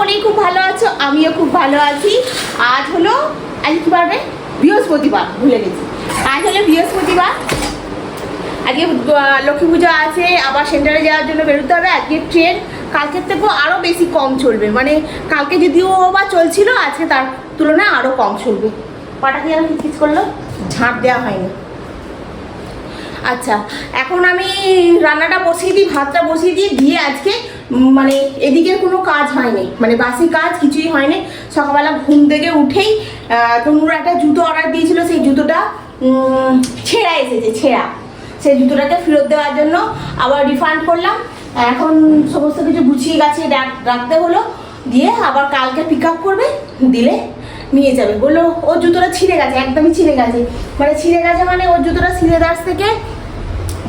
সকলেই খুব ভালো আছো, আমিও খুব ভালো আছি। আজ হলো, আজ কি পারবে বৃহস্পতিবার, ভুলে গেছি। আজ হলো বৃহস্পতিবার। আজকে লক্ষ্মী পুজো আছে, আবার সেন্টারে যাওয়ার জন্য বেরোতে হবে। আজকে ট্রেন, কালকের থেকেও আরও বেশি কম চলবে। মানে কালকে যদিও বা চলছিল, আজকে তার তুলনায় আরও কম চলবে। পাটা কি আর কিচ করল ঝাঁট দেওয়া হয়নি। আচ্ছা এখন আমি রান্নাটা বসিয়ে দিই, ভাতটা বসিয়ে দিয়ে দিয়ে আজকে মানে এদিকে কোনো কাজ হয়নি। মানে বাসি কাজ কিছুই হয়নি। সকালবেলা ঘুম থেকে উঠেই তনুর একটা জুতো অর্ডার দিয়েছিল, সেই জুতোটা ছেঁড়া এসেছে, ছেঁড়া। সেই জুতোটাকে ফেরত দেওয়ার জন্য আবার রিফান্ড করলাম। এখন সমস্ত কিছু গুছিয়ে রাখ- রাখতে হলো। দিয়ে আবার কালকে পিক আপ করবে, দিলে নিয়ে যাবে। বলল ওর জুতোটা ছিঁড়ে গেছে, একদমই ছিঁড়ে গেছে। মানে ছিঁড়ে গেছে মানে ওর জুতোটা সিলেদার্স থেকে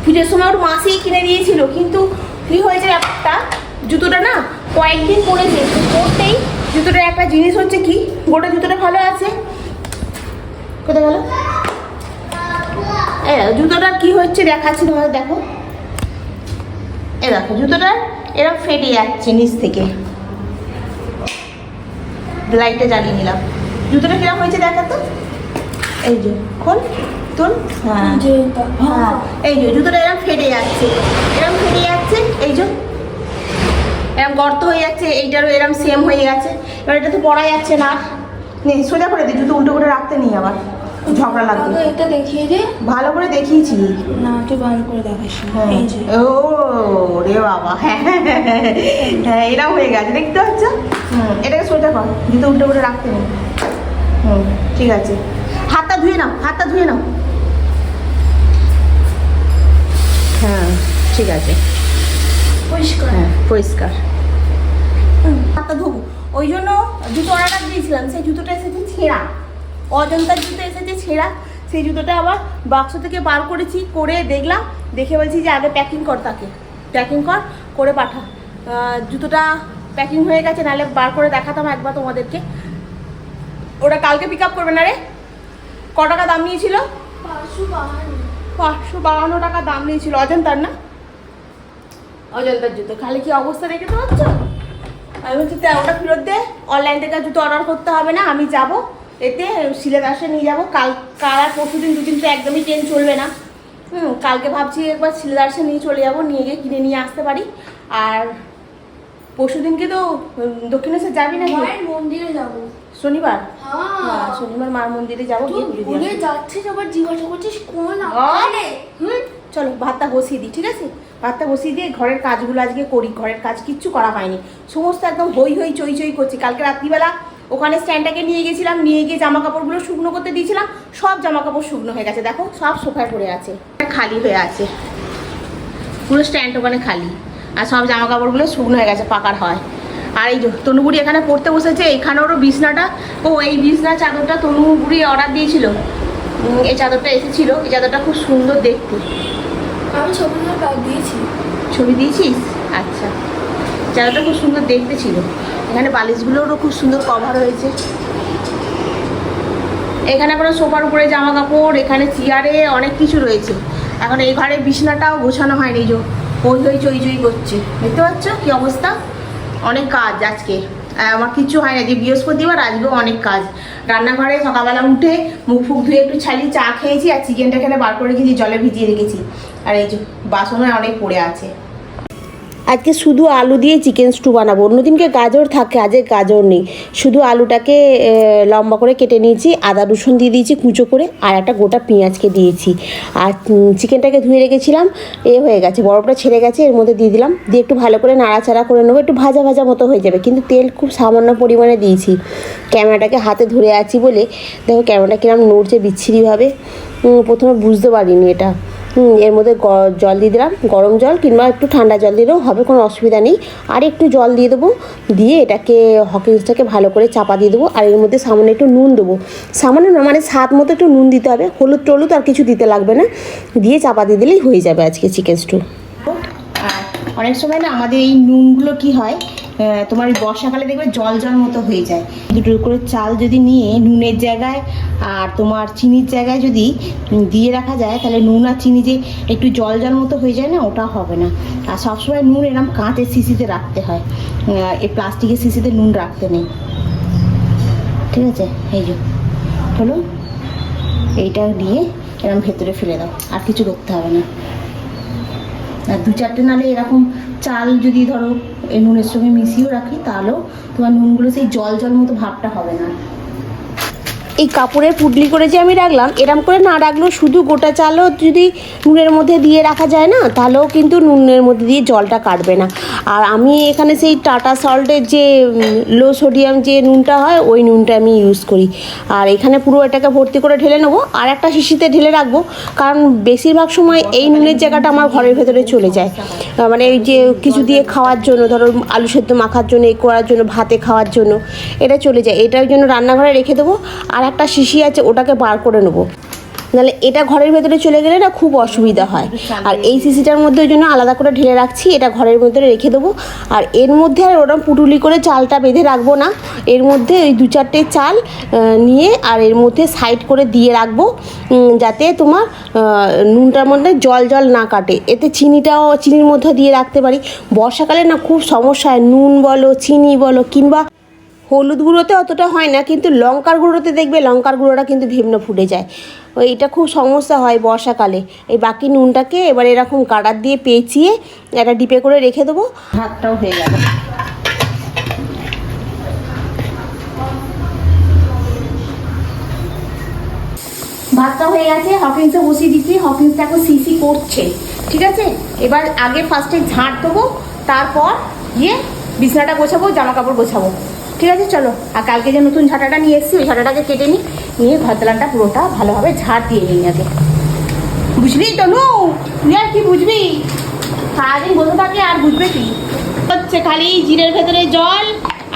পুজোর সময় ওর মাসেই কিনে দিয়েছিল কিন্তু কি হয়েছে ব্যাপারটা? জুতোটা না কয়েকদিন পরেছে পরতেই জুতোটার একটা জিনিস হচ্ছে কি গোটা জুতোটা ভালো আছে। কোথায় গেল এ দেখো, জুতোটার কি হচ্ছে দেখাচ্ছি তোমাদের দেখো। এ দেখো জুতোটার এরকম ফেটে যাচ্ছে নিচ থেকে। লাইটটা জ্বালিয়ে নিলাম। জুতোটা কীরকম হয়েছে দেখা তো? এই যে খোল তোল হ্যাঁ। হ্যাঁ এই যে জুতোটা এরকম ফেটে যাচ্ছে। এরকম ফেটে যাচ্ছে এই যে। এরকম গর্ত হয়ে যাচ্ছে এইটারও এরকম সেম হয়ে গেছে। এবার এটা তো পড়া যাচ্ছে না। নে সোজা করে দিই জুতো উল্টো করে রাখতে নেই আবার। ঝগড়া লাগবে। এটা দেখিয়ে দে। ভালো করে দেখিয়েছি। না তুই ভালো করে দেখাস হ্যাঁ। ও রে বাবা। হ্যাঁ হ্যাঁ এরকম হয়ে গেছে। দেখতে পাচ্ছ? হুম এটাকে সোজা কর। জুতো উল্টো করে রাখতে নেই। হুম ঠিক আছে। হাতটা ধুয়ে নাও হাতটা ধুয়ে নাও। হ্যাঁ ঠিক আছে। পরিষ্কার। হ্যাঁ পরিষ্কার। হাতটা ধোবো। ওই জন্য জুতো অর্ডার দিয়েছিলাম সেই জুতোটা এসেছে ছেঁড়া। অজন্তার জুতো এসেছে ছেঁড়া। সেই জুতোটা আবার বাক্স থেকে বার করেছি করে দেখলাম। দেখে বলছি যে আগে প্যাকিং কর তাকে। প্যাকিং কর করে পাঠা। জুতোটা প্যাকিং হয়ে গেছে নাহলে বার করে দেখাতাম একবার তোমাদেরকে। ওটা কালকে পিক আপ করবে না রে? ক টাকা দাম নিয়েছিল? পাঁচশো বাহান্ন টাকা দাম নিয়েছিল। অজন্তার না? অজন্তার জুতো। খালি কি অবস্থা দেখতে পাচ্ছ? আমি বলছি তা ওটা ফেরত দে। অনলাইন থেকে জুতো অর্ডার করতে হবে না আমি যাব। এতে সিলেট আসে নিয়ে যাব। কাল কাল আর পরশু দিন দুদিন তো একদমই ট্রেন চলবে না। হুম কালকে ভাবছি একবার সিলেদার্সে নিয়ে চলে যাব নিয়ে গিয়ে কিনে নিয়ে আসতে পারি। আর পরশু দিনকে তো দক্ষিণেশ্বর যাবি না মায়ের মন্দিরে যাব। শনিবার? হ্যাঁ। শনিবার মার মন্দিরে যাব গিয়ে। যাচ্ছিস আবার জিজ্ঞাসা করছিস কোন হুম, চলো, ভাতটা বসিয়ে দিই, ঠিক আছে? ভাতটা বসিয়ে দিয়ে ঘরের কাজগুলো আজকে করি, ঘরের কাজ কিচ্ছু করা হয়নি। সমস্ত একদম হই হই চই চই করছি। কালকে রাত্রিবেলা ওখানে স্ট্যান্ডটাকে নিয়ে গেছিলাম, নিয়ে গিয়ে জামা কাপড়গুলো শুকনো করতে দিয়েছিলাম, সব জামা কাপড় শুকনো হয়ে গেছে। দেখো, সব সোফায় পড়ে আছে। খালি হয়ে আছে। পুরো স্ট্যান্ড ওখানে খালি। আর সব জামা কাপড়গুলো শুকনো হয়ে গেছে, পাকার হয়। আর এই যে তনুবুড়ি এখানে পড়তে বসেছে এখানে ওরও বিছনাটা। ও, এই বিছনা চাদরটা তনুবুড়ি অর্ডার দিয়েছিল। এই চাদরটা এসেছিল, এই চাদরটা খুব সুন্দর দেখতে। আমি ছবিগুলো প্যাক দিয়েছি। ছবি দিয়েছিস? আচ্ছা। চাদরটা খুব সুন্দর দেখতে ছিল। এখানে বালিশগুলোরও খুব সুন্দর কভার হয়েছে এখানে কোনো সোফার উপরে জামা কাপড় এখানে চেয়ারে অনেক কিছু রয়েছে। এখন এই ঘরে বিছনাটাও গোছানো হয়নি এই যে হই চই চই করছে। দেখতে পাচ্ছ কি অবস্থা? অনেক কাজ আজকে। আমার কিচ্ছু হয় না। যে বৃহস্পতিবার, আজকেও অনেক কাজ। রান্নাঘরে সকালবেলা উঠে মুখ ফুক ধুয়ে একটু ছাড়িয়ে চা খেয়েছি আর চিকেনটা এখানে বার করে রেখেছি, জলে ভিজিয়ে রেখেছি। আর এই যে অনেক পড়ে আছে। আজকে শুধু আলু দিয়ে চিকেন স্টু বানাবো। অন্যদিনকে গাজর থাকে, আজকে গাজর নেই। শুধু আলুটাকে লম্বা করে কেটে নিয়েছি, আদা রসুন দিয়ে দিয়েছি কুচো করে, আর একটা গোটা পেঁয়াজকে দিয়েছি। আর চিকেনটাকে ধুয়ে রেখেছিলাম, এ হয়ে গেছে, বরফটা ছেড়ে গেছে, এর মধ্যে দিয়ে দিলাম। দিয়ে একটু ভালো করে নাড়াচাড়া করে নেব, একটু ভাজা ভাজা মতো হয়ে যাবে, কিন্তু তেল খুব সামান্য পরিমাণে দিয়েছি। ক্যামেরাটাকে হাতে ধরে আছি বলে, দেখো ক্যামেরাটা কিরম নড়ছে, বিচ্ছিরিভাবে। প্রথমে বুঝতে পারিনি এটা। এর মধ্যে জল দিয়ে দিলাম গরম জল কিংবা একটু ঠান্ডা জল দিলেও হবে কোনো অসুবিধা নেই। আর একটু জল দিয়ে দেবো দিয়ে এটাকে হকিংসটাকে ভালো করে চাপা দিয়ে দেবো আর এর মধ্যে সামান্য একটু নুন দেবো। সামান্য না মানে স্বাদ মতো একটু নুন দিতে হবে হলুদ টলুদ আর কিছু দিতে লাগবে না। দিয়ে চাপা দিয়ে দিলেই হয়ে যাবে আজকে চিকেন স্টু। আর অনেক সময় না আমাদের এই নুনগুলো কি হয় তোমার বর্ষাকালে দেখবে জল জল মতো হয়ে যায়। দুটো করে চাল যদি নিয়ে নুনের জায়গায় আর তোমার চিনির জায়গায় যদি দিয়ে রাখা যায়, তাহলে নুন আর চিনি যে একটু জল জল মতো হয়ে যায় না, ওটা হবে না। আর সবসময় নুন এরকম কাঁচের শিশিতে রাখতে হয়। এই প্লাস্টিকের শিশিতে নুন রাখতে নেই। ঠিক আছে? এই যে। হলো এইটা দিয়ে এরকম ভেতরে ফেলে দাও। আর কিছু করতে হবে না। দু চারটে নালে এরকম চাল যদি ধরো নুনের সঙ্গে মিশিয়েও রাখি, তাহলেও তোমার নুনগুলো সেই জল জল মতো ভাবটা হবে না। এই কাপড়ের পুডলি করে যে আমি রাখলাম, এরম করে না রাখলেও শুধু গোটা চালও যদি নুনের মধ্যে দিয়ে রাখা যায় না, তাহলেও কিন্তু নুনের মধ্যে দিয়ে জলটা কাটবে না। আর আমি এখানে সেই টাটা সল্টের যে লো সোডিয়াম যে নুনটা হয়, ওই নুনটা আমি ইউজ করি। আর এখানে পুরো এটাকে ভর্তি করে ঢেলে নেব, আর একটা শিশিতে ঢেলে রাখব, কারণ বেশিরভাগ সময় এই নুনের জায়গাটা আমার ঘরের ভেতরে চলে যায়। মানে ওই যে কিছু দিয়ে খাওয়ার জন্য, ধরো আলু সেদ্ধ মাখার জন্য, এ করার জন্য, ভাতে খাওয়ার জন্য, এটা চলে যায়। এটার জন্য রান্নাঘরে রেখে দেবো, আর একটা শিশি আছে, ওটাকে বার করে নেব। নাহলে এটা ঘরের ভেতরে চলে গেলে না খুব অসুবিধা হয়। আর এই সিসিটার মধ্যে ওই জন্য আলাদা করে ঢেলে রাখছি, এটা ঘরের ভেতরে রেখে দেবো। আর এর মধ্যে আর ওরকম পুটুলি করে চালটা বেঁধে রাখব না। এর মধ্যে ওই দু চারটে চাল নিয়ে আর এর মধ্যে সাইড করে দিয়ে রাখব যাতে তোমার নুনটার মধ্যে জল জল না কাটে। এতে চিনিটাও, চিনির মধ্যে দিয়ে রাখতে পারি। বর্ষাকালে না খুব সমস্যা হয়। নুন বলো, চিনি বলো, কিংবা হলুদ গুঁড়োতে অতটা হয় না, কিন্তু লঙ্কার গুঁড়োতে দেখবে লঙ্কার গুঁড়োটা কিন্তু ভিন্ন ফুটে যায়। এটা খুব সমস্যা হয় বর্ষাকালে। এই বাকি নুনটাকে এবার এরকম কাটার দিয়ে পেঁচিয়ে একটা ডিপে করে রেখে দেবো। ভাতটাও হয়ে গেল। ভাতটা হয়ে গেছে হকিংসে বসিয়ে দিচ্ছি হকিংস এখন সিসি করছে, ঠিক আছে? এবার আগে ফার্স্টে ঝাঁট দেবো, তারপর গিয়ে বিছানাটা গোছাবো জামা কাপড় গোছাবো। ঠিক আছে চলো। আর কালকে যে নতুন ঝাঁটাটা নিয়ে এসেছি ওই ঝাঁটাটাকে কেটে নিই। নিয়ে ঘর দালানটা পুরোটা ভালোভাবে ঝাঁট দিয়ে নিই আগে। বুঝলি তনু তুই আর কি বুঝবি? সারাদিন বসে থাকলে আর বুঝবে কি? হচ্ছে খালি জিরের ভেতরে জল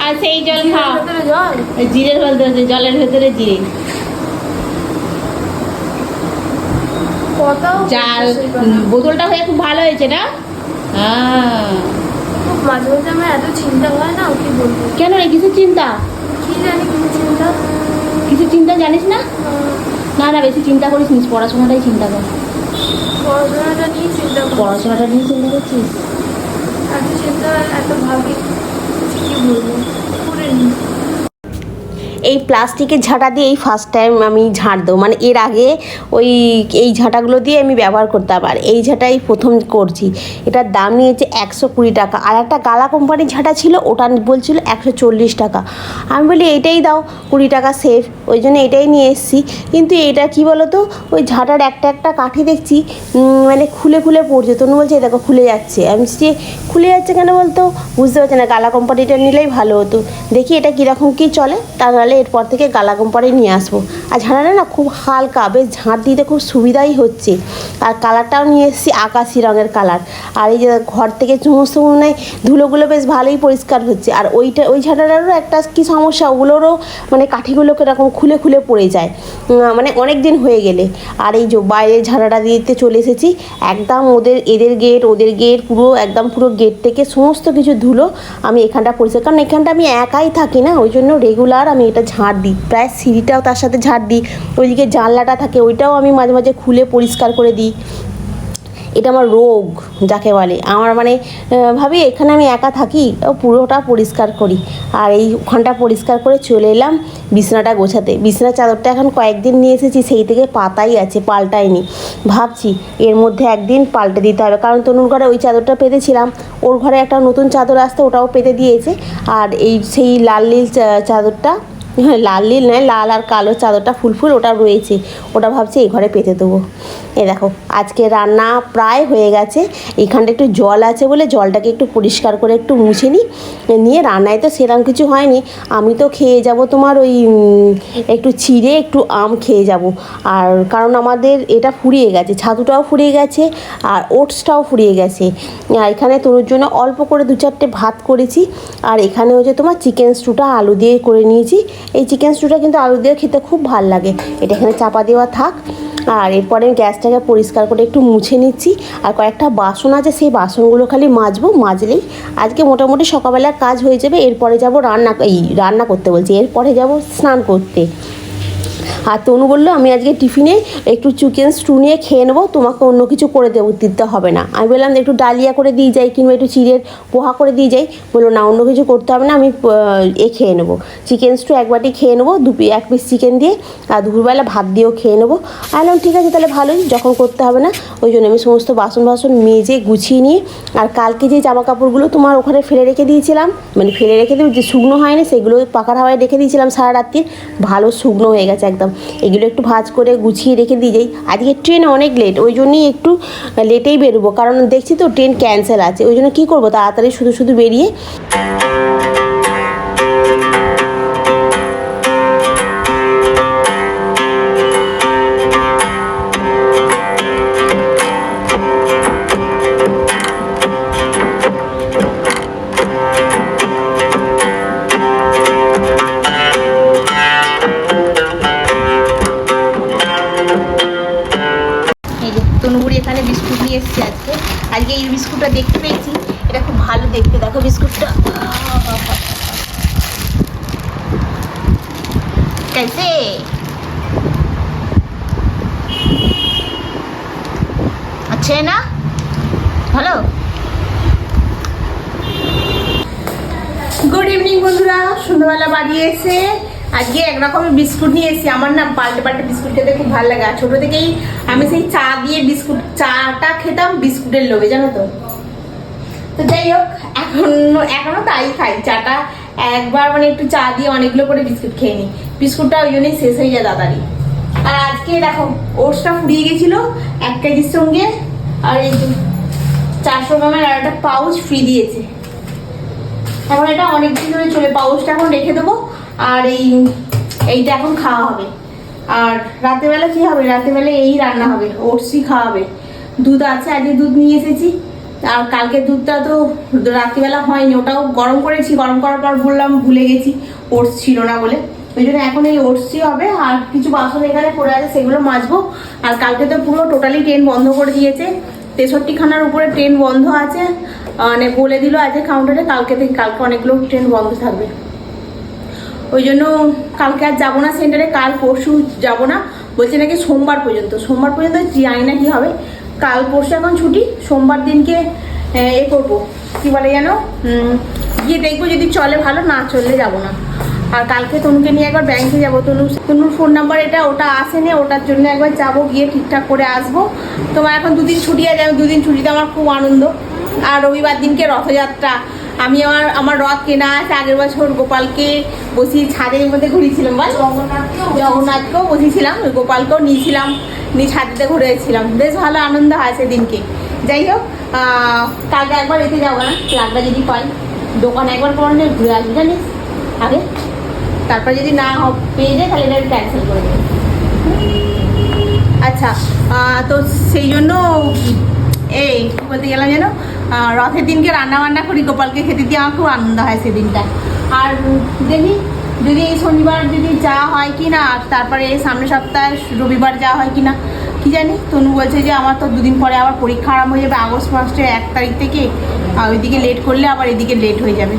আর সেই জল খাও। ভেতরে জল? জিরের ভেতরে জলের ভেতরে জিরে। কত? চাল বোতলটা হয়ে খুব ভালো হয়েছে না? হ্যাঁ মাঝে মাঝে আমার এত চিন্তা হয় না কি বলব? কেন রে কিছু চিন্তা? কি জানি কিছু চিন্তা? কিছু চিন্তা জানিস না? আহ, না না বেশি চিন্তা করিস নিস পড়াশোনাটাই চিন্তা কর। পড়াশোনাটা নিয়ে চিন্তা করি পড়াশোনাটা নিয়ে চিন্তা করছিস? এত চিন্তা এত ভাবি কি বলব? করে নি। এই প্লাস্টিকের ঝাঁটা দিয়ে এই ফার্স্ট টাইম আমি ঝাঁট দেবো। মানে এর আগে ওই এই ঝাঁটাগুলো দিয়ে আমি ব্যবহার করতাম। আর এই ঝাঁটাই প্রথম করছি। এটার দাম নিয়েছে একশো কুড়ি টাকা। আর একটা গালা কোম্পানির ঝাঁটা ছিল, ওটা বলছিল একশো চল্লিশ টাকা। আমি বলি এটাই দাও, কুড়ি টাকা সেফ ওই জন্য এটাই নিয়ে এসেছি। কিন্তু এটা কি বলো তো ওই ঝাঁটার একটা একটা কাঠি দেখছি মানে খুলে খুলে পড়ছে। তনু বলছে, "এই দেখো, খুলে যাচ্ছে। আমি যে খুলে যাচ্ছে কেন বলতো? বুঝতে পারছি না। গালা কোম্পানিটা নিলেই ভালো হতো। দেখি এটা কীরকম কী চলে? তা নাহলে এরপর থেকে গালা কোম্পানি নিয়ে আসব। আর ঝাঁটাটা না খুব হালকা, বেশ ঝাঁট দিতে খুব সুবিধাই হচ্ছে। আর কালারটাও নিয়ে এসেছি আকাশি রঙের কালার। আর এই যে ঘর থেকে সমস্ত মনে ধুলোগুলো বেশ ভালোই পরিষ্কার হচ্ছে। আর ওইটা, ওই ঝাঁটাটারও একটা কী সমস্যা, ওগুলোরও মানে কাঠিগুলোকে এরকম খুলে খুলে পড়ে যায়। মানে অনেক দিন হয়ে গেলে। আর এই যে বাইরে ঝাঁটাটা দিতে চলে এসেছি, একদম ওদের, এদের গেট, ওদের গেট, পুরো, একদম পুরো গেট থেকে সমস্ত কিছু ধুলো আমি এখানটা পরিষ্কার। কারণ এখানটা আমি একাই থাকি না, ওই জন্য রেগুলার আমি এটা ঝাঁট দিই। প্রায় সিঁড়িটাও তার সাথে ঝাঁট দিই। ওইদিকে জানলাটা থাকে, ওইটাও আমি মাঝে মাঝে খুলে পরিষ্কার করে দিই। এটা আমার রোগ, যাকে বলে। আমার মানে ভাবি, এখানে আমি একা থাকি পুরোটা পরিষ্কার করি। আর এই ওখানটা পরিষ্কার করে চলে এলাম বিছানাটা গোছাতে। বিছানার চাদরটা এখন কয়েকদিন নিয়ে এসেছি, সেই থেকে পাতাই আছে পাল্টাইনি ভাবছি, এর মধ্যে একদিন পাল্টে দিতে হবে। কারণ তনুর ঘরে ওই চাদরটা পেতেছিলাম। ওর ঘরে একটা নতুন চাদর আসতে, ওটাও পেতে দিয়েছে। আর এই সেই লাল নীল চাদরটা লাল নীল নয়, লাল আর কালো চাদরটা ফুল ফুল, ওটা রয়েছে। ওটা ভাবছি এই ঘরে পেতে দেবো। এ দেখো, আজকে রান্না প্রায় হয়ে গেছে। এইখানটা একটু জল আছে বলে জলটাকে একটু পরিষ্কার করে একটু মুছে নিই। নিয়ে রান্নায় তো সেরকম কিছু হয়নি। আমি তো খেয়ে যাব তোমার ওই একটু চিড়ে একটু আম খেয়ে যাব। আর কারণ আমাদের এটা ফুরিয়ে গেছে, ছাতুটাও ফুরিয়ে গেছে আর ওটসটাও ফুরিয়ে গেছে। আর এখানে তনুর জন্য অল্প করে দু চারটে ভাত করেছি। আর এখানে হচ্ছে তোমার চিকেন স্টুটা আলু দিয়ে করে নিয়েছি। এই চিকেন স্টুটা কিন্তু আলু দিয়ে খেতে খুব ভালো লাগে। এটা এখানে চাপা দেওয়া থাক। আর এরপরে আমি গ্যাসটাকে পরিষ্কার করে একটু মুছে নিচ্ছি। আর কয়েকটা বাসন আছে, সেই বাসনগুলো খালি মাজবো, মাজলেই আজকে মোটামুটি সকালবেলা কাজ হয়ে যাবে। এরপরে যাব রান্না, এই রান্না করতে বলছি। এরপরে যাব স্নান করতে। আর তনু বলল, আমি আজকে টিফিনে একটু চিকেন স্টু নিয়ে খেয়ে নেব, তোমাকে অন্য কিছু করে দেবো, দিতে হবে না। আমি বললাম, একটু ডালিয়া করে দিয়ে যাই, কিংবা একটু চিড়ের পোহা করে দিয়ে যাই। বলল, না, অন্য কিছু করতে হবে না, আমি এ খেয়ে নেব। চিকেন স্টু এক বাটি খেয়ে নেব, দু এক পিস চিকেন দিয়ে, আর দুপুরবেলা ভাত দিয়েও খেয়ে নেব। বললাম, ঠিক আছে, তাহলে ভালোই, যখন করতে হবে না, ওই জন্য আমি সমস্ত বাসন বাসন মেজে গুছিয়ে নিয়ে, আর কালকে যে জামা কাপড়গুলো তোমার ওখানে ফেলে রেখে দিয়েছিলাম মানে ফেলে রেখে দিয়ে যে শুকনো হয়নি, সেগুলো পাকার হাওয়ায় রেখে দিয়েছিলাম সারা রাত্রি, ভালো শুকনো হয়ে গেছে একদম। এগুলো একটু ভাজ করে গুছিয়ে রেখে দিয়ে যাই। আজকে ট্রেন অনেক লেট ওই জন্যই একটু লেটেই বেরোবো। কারণ দেখছি তো ট্রেন ক্যান্সেল আছে, ওই জন্য কী করব? তাড়াতাড়ি শুধু শুধু বেরিয়ে দেখতে দেখো বিস্কুটটা। কেসে আছে আচ্ছা, না। হ্যালো গুড ইভিনিং বন্ধুরা। সন্ধ্যাবেলা এসে আজকে একরকমের বিস্কুট নিয়ে এসেছি। আমার না পাল্টে পাল্টে বিস্কুট খেতে খুব ভালো লাগে। আর ছোটো থেকেই আমি সেই চা দিয়ে বিস্কুট চাটা খেতাম বিস্কুটের লোভে, জানো তো? তো যাই হোক, এখন এখনও তাই খাই। চাটা একবার মানে একটু চা দিয়ে অনেকগুলো করে বিস্কুট খেয়ে নিই। বিস্কুটটা ওই জন্যই শেষ হয়ে যায় তাড়াতাড়ি। আর আজকে দেখো ওটসটা ফুরিয়ে গেছিল এক কেজির সঙ্গে, আর এই চারশো গ্রামের আর একটা পাউচ ফ্রি দিয়েছে। এখন এটা অনেক দিন ধরে চলে, পাউচটা এখন রেখে দেবো। আর এই এইটা এখন খাওয়া হবে। আর রাতেরবেলা কি হবে? রাতেরবেলা এই রান্না হবে, ওটসই খাওয়া হবে। দুধ আছে, আজকে দুধ নিয়ে এসেছি। আর কালকে দুধটা তো রাত্রিবেলা হয়নি, ওটাও গরম করেছি, গরম করার পর বললাম ভুলে গেছি, ওটস ছিল না বলে। ওই জন্য এখন এই ওটসই হবে, আর কিছু বাসন এখানে পড়ে আছে, সেগুলো মাজবো। আর কালকে তো পুরো টোটালি ট্রেন বন্ধ করে দিয়েছে। তেষট্টি খানার উপরে ট্রেন বন্ধ আছে। মানে বলে দিল আজকে কাউন্টারে কালকে থেকে, কালকে অনেকগুলো ট্রেন বন্ধ থাকবে। ওই জন্য কালকে আর যাব না সেন্টারে কাল পরশু যাব না। বলছে নাকি সোমবার পর্যন্ত সোমবার পর্যন্ত জানি না কি হবে। কাল পরশু এখন ছুটি সোমবার দিনকে এ করব। কি বলে যেন? গিয়ে দেখব যদি চলে ভালো না চললে যাব না। আর কালকে তনুকে নিয়ে একবার ব্যাংকে যাব। তনু তনুর ফোন নাম্বার এটা ওটা আসেনি ওটার জন্য একবার যাব গিয়ে ঠিকঠাক করে আসব। তোমার এখন দুদিন ছুটি আছে আমি দুদিন ছুটিতে আমার খুব আনন্দ। আর রবিবার দিনকে রথযাত্রা। আমি আমার আমার রথ কেনা আছে আগের বছর গোপালকে বসি ছাদের মধ্যে ঘুরিয়েছিলাম বল? জগন্নাথকেও বসিয়েছিলাম গোপালকেও নিয়েছিলাম। নিয়ে ছাদেতে ঘুরেছিলাম। বেশ ভালো আনন্দ হয় সেদিনকে। যাই হোক কালকে একবার এতে যাব না। লাগটা যদি পাই। দোকান একবার পড়লে ঘুরে আসবি, জানিস? আগে। তারপর যদি না পেয়ে যায়, তাহলে এটা ক্যান্সেল করে দেবো। আচ্ছা তো সেই জন্য এই বলতে গেলাম যেন? রথের দিনকে রান্না বান্না করি। গোপালকে খেতে দিয়ে আমার খুব আনন্দ হয় সেদিনটা। আর দেখি যদি এই শনিবার যদি যা হয় কি না আর তারপরে এই সামনের সপ্তাহে রবিবার যা হয় কি না কি জানি? তনু বলছে যে আমার তো দুদিন পরে আবার পরীক্ষা আরম্ভ হয়ে যাবে, আগস্ট মাসের এক তারিখ থেকে। আর ওইদিকে লেট করলে আবার এদিকে লেট হয়ে যাবে।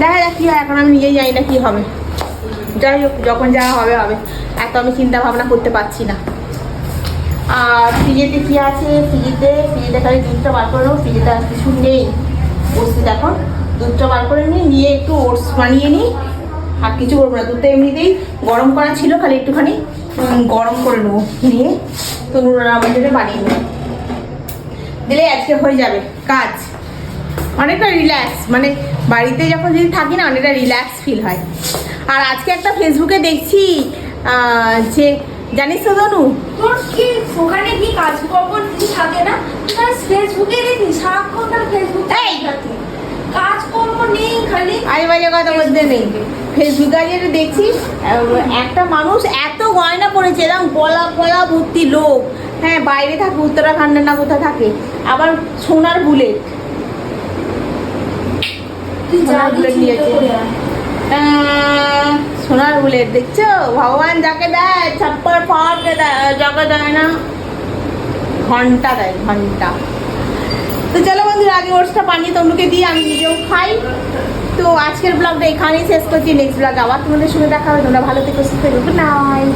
দেখা যাক কী হয়, এখন আমি নিজেই জানি না কী হবে। যাই হোক, যখন যা হবে হবে। এত আমি চিন্তা ভাবনা করতে পারছি না। আর ফ্রিজেতে কী আছে? ফ্রিজেতে ফ্রিজেতে খালি দুধটা বার করে নেব ফ্রিজেতে আর কিছু নেই। বসতে এখন দুধটা বার করে নিই নিয়ে একটু ওটস বানিয়ে নিই। আর কিছু করব না। দুধটা এমনিতেই গরম করা ছিল খালি একটুখানি গরম করে নেব নিয়ে। তো আমার জন্য বানিয়ে নেব দিলে আজকে হয়ে যাবে কাজ। অনেকটা রিল্যাক্স মানে বাড়িতে যখন যদি থাকি না অনেকটা রিল্যাক্স ফিল হয়। আর আজকে একটা ফেসবুকে দেখছি যে জানিস তো তনু তোর কি ওখানে কি কাজকর্ম কিছু থাকে না? ফেসবুকে দেখি সারাক্ষণ ফেসবুক এই! কাজকর্ম নেই খালি আরে বাজে কথা বলতে নেই। ফেসবুকে যেটা দেখছি একটা মানুষ এত গয়না পড়েছে এরকম গলা গলা ভর্তি লোক। হ্যাঁ বাইরে থাকে উত্তরাখণ্ডে না কোথায় থাকে? আবার সোনার বুলেট। সোনার বুলেট নিয়েছে সোনার বুলেট দেখছ? ভগবান যাকে দেয় ছাপ্পর পাওয়ারকে দেয় যাকে দেয় না। ঘণ্টা দেয় ঘণ্টা। তো চলো বন্ধুরা আগে ওটসটা পানি তনুকে দিয়ে আমি নিজেও খাই। তো আজকের ব্লগটা এখানেই শেষ করছি। নেক্সট ব্লগ আবার তোমাদের সঙ্গে দেখা হবে। তোমরা ভালো থেকে সুস্থ থেকো। গুড নাইট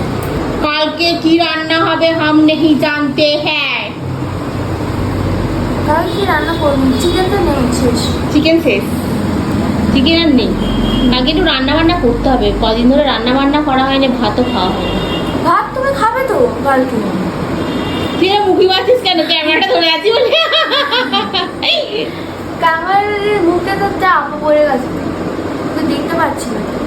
কালকে কি রান্না হবে হাম নেই জানতে হ্যাঁ। কাল কি রান্না করব। চিকেন তো নেই শেষ। চিকেন শেষ। চিকেন আর নেই। আগে একটু রান্না বান্না করতে হবে। কদিন ধরে রান্না বান্না করা হয়নি ভাতও খাওয়া হয় ভাত তুমি খাবে তো কালকে? তুই মুখি মারছিস কেন? ক্যামেরাটা ধরে আছি বলে। ক্যামেরার মুখে তো চাপ পড়ে গেছে। দেখতে পাচ্ছি না।